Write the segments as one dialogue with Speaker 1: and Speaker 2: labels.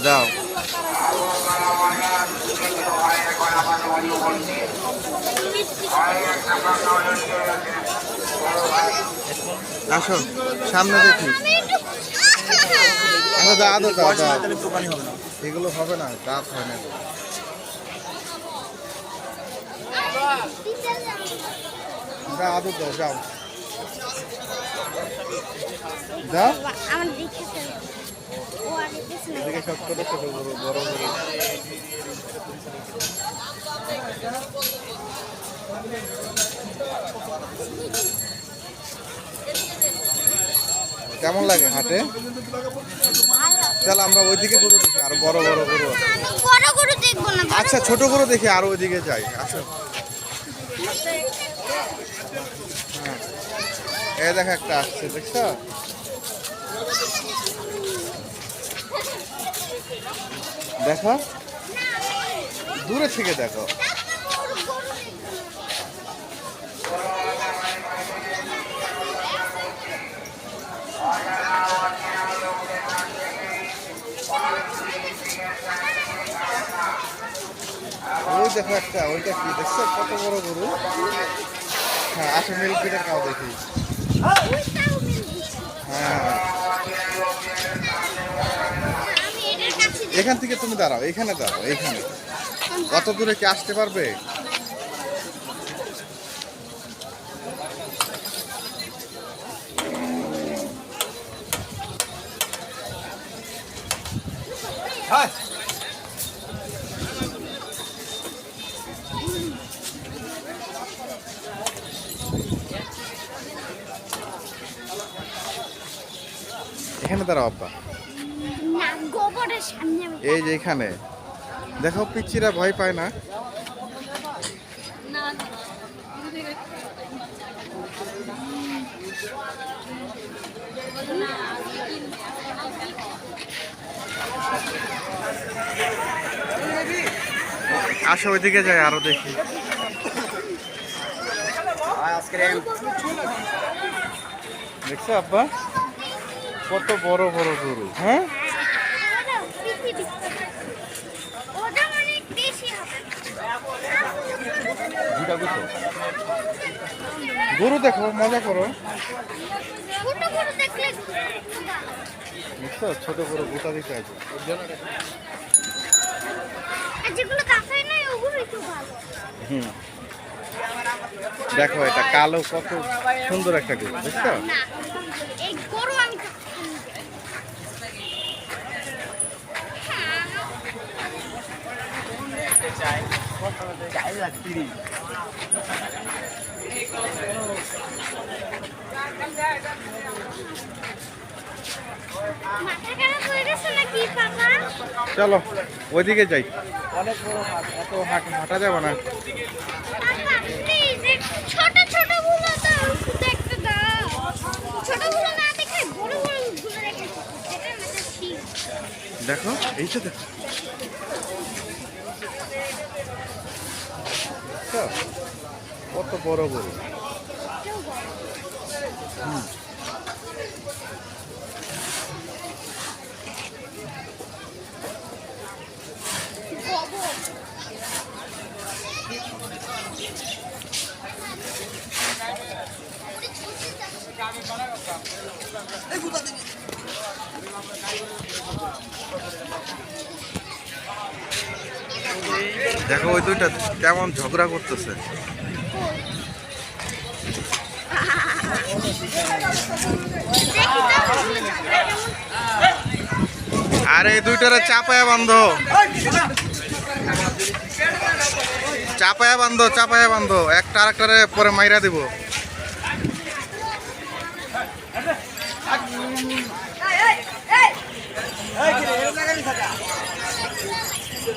Speaker 1: দাও। আসো সামনে দেখি আচ্ছা দাও আদর দাও দাও এগুলো হবে না দাঁত হয় না। আদর দাও যাও। দাও এদিকে সব ছোট ছোট বড় বড় বড়। কেমন লাগে হাটে? চল আমরা ওইদিকে গরু দেখি আর বড় বড় গরু
Speaker 2: বড় গরু দেখব না
Speaker 1: আচ্ছা ছোট গরু দেখি আর ওইদিকে যাই আসো। হ্যাঁ। এই দেখ একটা আসছে দেখছ? দেখো। দূরে থেকে দেখো ওই দেখো একটা, ওইটা কি? দেখছ? কত বড় গরু? হ্যাঁ আসো মিল্কিটা কাও দেখি।
Speaker 2: ওইটাও
Speaker 1: হ্যাঁ। এখান থেকে তুমি দাঁড়াও, এখানে দাঁড়াও, এখানে। কত দূরে কি আসতে পারবে? এখানে দাঁড়াও আব্বা।
Speaker 2: না গোবরের সামনে আমি
Speaker 1: এই যে এখানে। দেখো পিচ্চিরা ভয় পায় না? আসো ওইদিকে যাই আরও দেখি। দেখছ আব্বা? কত বড় বড় গরু। হ্যাঁ? গরু দেখো মজা করো।
Speaker 2: ছোট গরু দেখলে
Speaker 1: বুঝছ? ছোট গরু গোটা দিতে আছে। দেখো এটা কালো কত সুন্দর একটা গরু বুঝছ
Speaker 2: না এই গরু আমি খাব। মাথা খারাপ হয়ে গেছে নাকি পাপা
Speaker 1: চলো ওইদিকে যাই অনেক বড় হাট এত হাট হাঁটা যাবে না।
Speaker 2: ছোট ছোটগুলো তো দেখতে দাও। ছোটগুলো না দেখে বড় বড়গুলো দেখে এটা মাথা ঠিক
Speaker 1: দেখো এইটা দেখো। দেখছ? কত বড় গরু হুম। দেখো ওই দুইটা কেমন ঝগড়া করতেছে। আর এই দুইটারে চাপায়া বান্ধ। চাপায়া বান্ধ চাপায়া বান্ধ। একটা আরেকটারে পরে মাইরা দিব।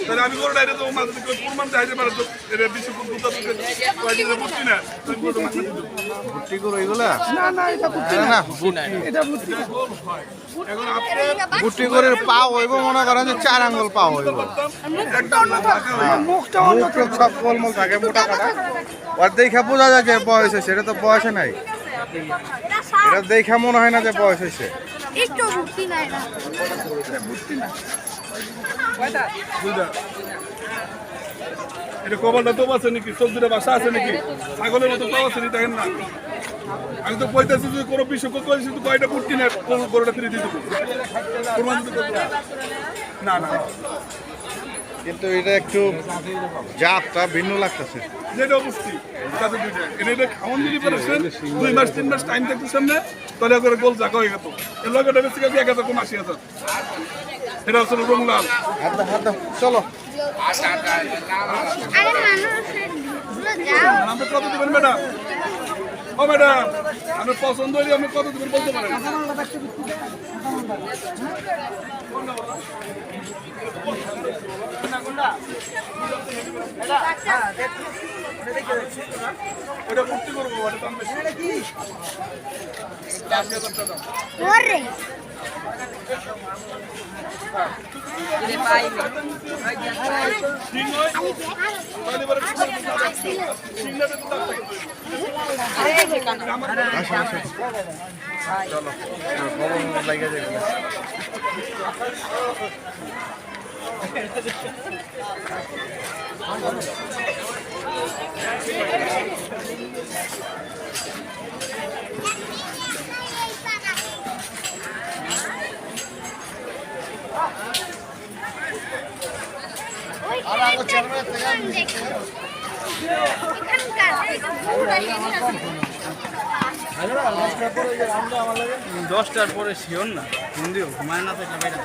Speaker 3: তাহলে আমি গরুটা এটা তো মাছ প্রমাণ চাইতে পারে তো এটা বিশ্ব বুঝছি না তুমি গরুটা মাছ দিতে
Speaker 1: ভুট্টি করো এগুলা?
Speaker 3: না না এটা বুঝছি
Speaker 1: না না
Speaker 3: এটা বুঝছি এখন
Speaker 1: করে পা হইব মনে করেন যে চার আঙ্গুল পা হইব।
Speaker 3: মুখটা
Speaker 1: সব গোলমোল থাকে মোটা কাটা ওর দেখা বোঝা যায় যে বয়স হয়েছে তো বয়সে নাই। এটা দেখা মনে হয় না যে বয়স হয়েছে।
Speaker 2: এটা
Speaker 3: কপালটা তো আছে নাকি? সবজিটা বাসা আছে নাকি? ছাগলের মতো পাওয়া আছে দেখেন না। আমি তো পঁয়তাল্লিশ যদি কোনো বিশ্ব করতে পারি শুধু কয়টা কুর্তি না গরুটা ফিরে দিয়ে দেবো না না।
Speaker 1: কিন্তু এটা একটু জাতটা ভিন্ন লাগতেছে।
Speaker 3: যেটা অবস্থি এটা এটা খাওয়ান যদি পারেছেন দুই মাস তিন মাস টাইম থাকতে সামনে তাহলে করে গোল জাগা হয়ে গেত এর বেশি গেছে এক হাজার কম আশি হাজার। এটা হচ্ছে রংলাল
Speaker 1: চলো।
Speaker 2: আরে মানুষেরগুলো যাও।
Speaker 3: আপনি কত দেবেন ম্যাডাম? ও ম্যাডাম আপনার পছন্দ হলে আপনি কত দেবেন বলতে পারেন? ওটা হাজার টাকা
Speaker 2: ওরে
Speaker 3: ঠিক নয় তাহলে এবারে সিগনালে তো দাম থাকে।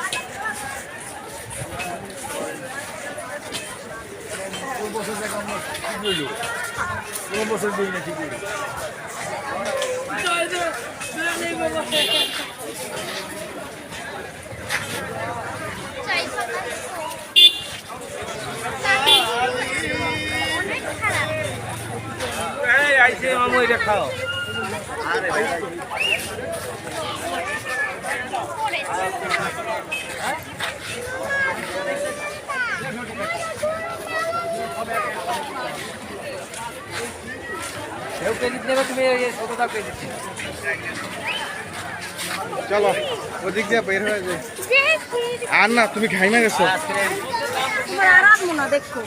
Speaker 1: আসো যাবে
Speaker 2: ওই দেখো এখানকার
Speaker 4: দশটার পরে শিওর না হিন্দিও ঘুমায় না এটা খাও কেজি নেবে তুমি কত দাম কেজি
Speaker 1: চলো, ওদিক দিয়ে বের হয়ে যায় আর না, তুমি খাই না গেছো?
Speaker 2: দেখো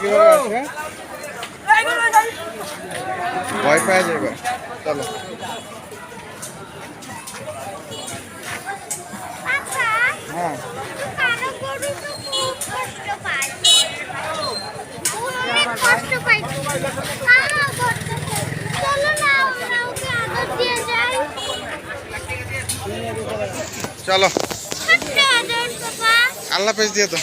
Speaker 1: কীভাবে ভয় পাওয়া যাবে চলো। হ্যাঁ
Speaker 2: কারও গরু তো খুব কষ্ট পায় গরু অনেক কষ্ট পায় আমার কষ্ট পায়। চলো না আমরা ওকে আদর দিয়ে যাই
Speaker 1: চলো।
Speaker 2: বাবা।
Speaker 1: আল্লাহ পেজ দিয়ে তো